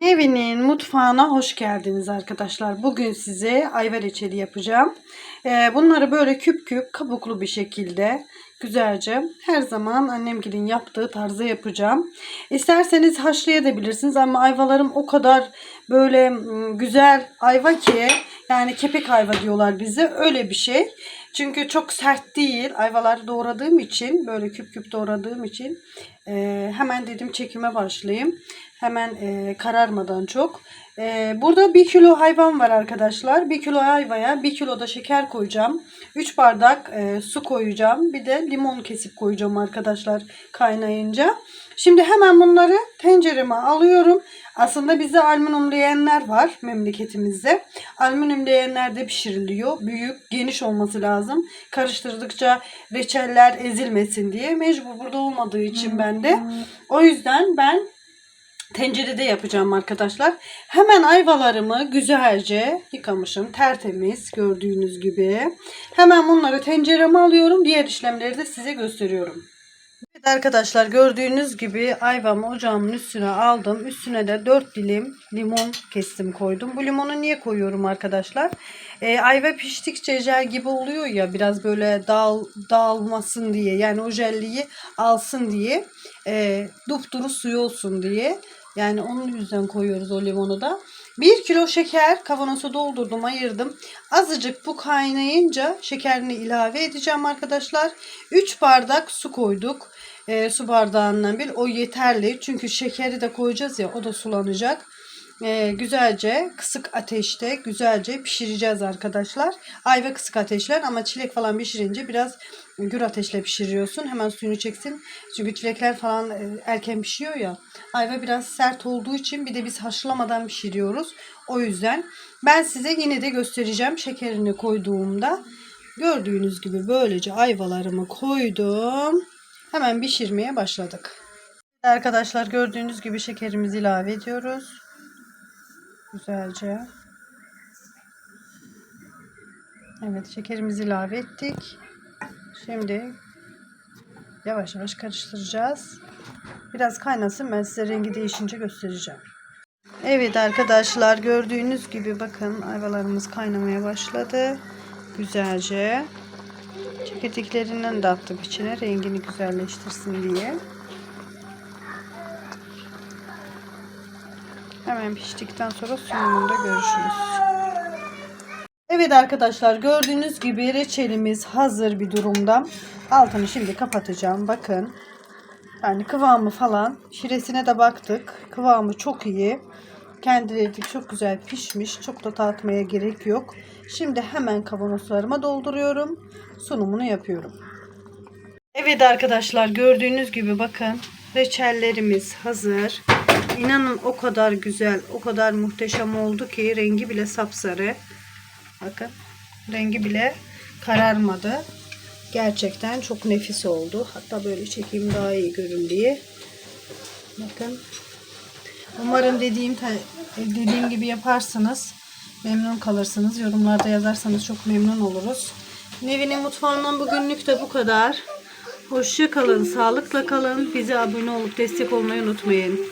Evinin mutfağına hoş geldiniz arkadaşlar. Bugün size ayva reçeli yapacağım. Ee, bunları böyle küp küp kabuklu bir şekilde güzelce her zaman annemgilin yaptığı tarzda yapacağım. İsterseniz haşlayabilirsiniz ama ayvalarım o kadar böyle mm, güzel ayva ki yani kepek ayva diyorlar bize öyle bir şey. Çünkü çok sert değil. Ayvaları doğradığım için böyle küp küp doğradığım için e, hemen dedim çekime başlayayım. Hemen e, kararmadan çok. E, burada 1 kilo hayvan var arkadaşlar. 1 kilo ayvaya 1 kilo da şeker koyacağım. 3 bardak e, su koyacağım. Bir de limon kesip koyacağım arkadaşlar kaynayınca. Şimdi hemen bunları tencereme alıyorum. Aslında bizde alüminyum leğenler var memleketimizde. Alüminyum leğenlerde pişiriliyor. Büyük, geniş olması lazım. Karıştırdıkça reçeller ezilmesin diye. Mecbur burada olmadığı için ben de. O yüzden ben tencerede yapacağım arkadaşlar. Hemen ayvalarımı güzelce yıkamışım. Tertemiz gördüğünüz gibi. Hemen bunları tencereme alıyorum. Diğer işlemleri de size gösteriyorum. Evet arkadaşlar gördüğünüz gibi ayvamı ocağımın üstüne aldım. Üstüne de 4 dilim limon kestim koydum. Bu limonu niye koyuyorum arkadaşlar? Ee, ayva piştikçe jel gibi oluyor ya biraz böyle dağıl, dağılmasın diye. Yani o jelliyi alsın diye. E, dupduru suyu olsun diye. Yani onun yüzden koyuyoruz o limonu da. 1 kilo şeker kavanoza doldurdum ayırdım. Azıcık bu kaynayınca şekerini ilave edeceğim arkadaşlar. 3 bardak su koyduk. E, su bardağından bir o yeterli. Çünkü şekeri de koyacağız ya o da sulanacak. E, güzelce kısık ateşte güzelce pişireceğiz arkadaşlar. Ayva kısık ateşler ama çilek falan pişirince biraz gür ateşle pişiriyorsun. Hemen suyunu çeksin. Çünkü çilekler falan e, erken pişiyor ya. Ayva biraz sert olduğu için bir de biz haşlamadan pişiriyoruz. O yüzden ben size yine de göstereceğim şekerini koyduğumda. Gördüğünüz gibi böylece ayvalarımı koydum. Hemen pişirmeye başladık. Arkadaşlar gördüğünüz gibi şekerimizi ilave ediyoruz. Güzelce. Evet şekerimizi ilave ettik. Şimdi yavaş yavaş karıştıracağız. Biraz kaynasın ben size rengi değişince göstereceğim. Evet arkadaşlar gördüğünüz gibi bakın ayvalarımız kaynamaya başladı. Güzelce. Çekirdeklerinden de attık içine rengini güzelleştirsin diye. Hemen piştikten sonra sunumunda görüşürüz. Evet arkadaşlar gördüğünüz gibi reçelimiz hazır bir durumda. Altını şimdi kapatacağım. Bakın. Yani kıvamı falan. Şiresine de baktık. Kıvamı çok iyi. Kendileri çok güzel pişmiş. Çok da tatmaya gerek yok. Şimdi hemen kavanozlarıma dolduruyorum. Sunumunu yapıyorum. Evet arkadaşlar gördüğünüz gibi bakın. Reçellerimiz hazır. İnanın o kadar güzel, o kadar muhteşem oldu ki rengi bile sapsarı. Bakın rengi bile kararmadı. Gerçekten çok nefis oldu. Hatta böyle çekeyim daha iyi görün diye. Bakın. Umarım dediğim dediğim gibi yaparsınız. Memnun kalırsınız. Yorumlarda yazarsanız çok memnun oluruz. Nevin'in mutfağından bugünlük de bu kadar. Hoşça kalın, sağlıkla kalın. Bize abone olup destek olmayı unutmayın.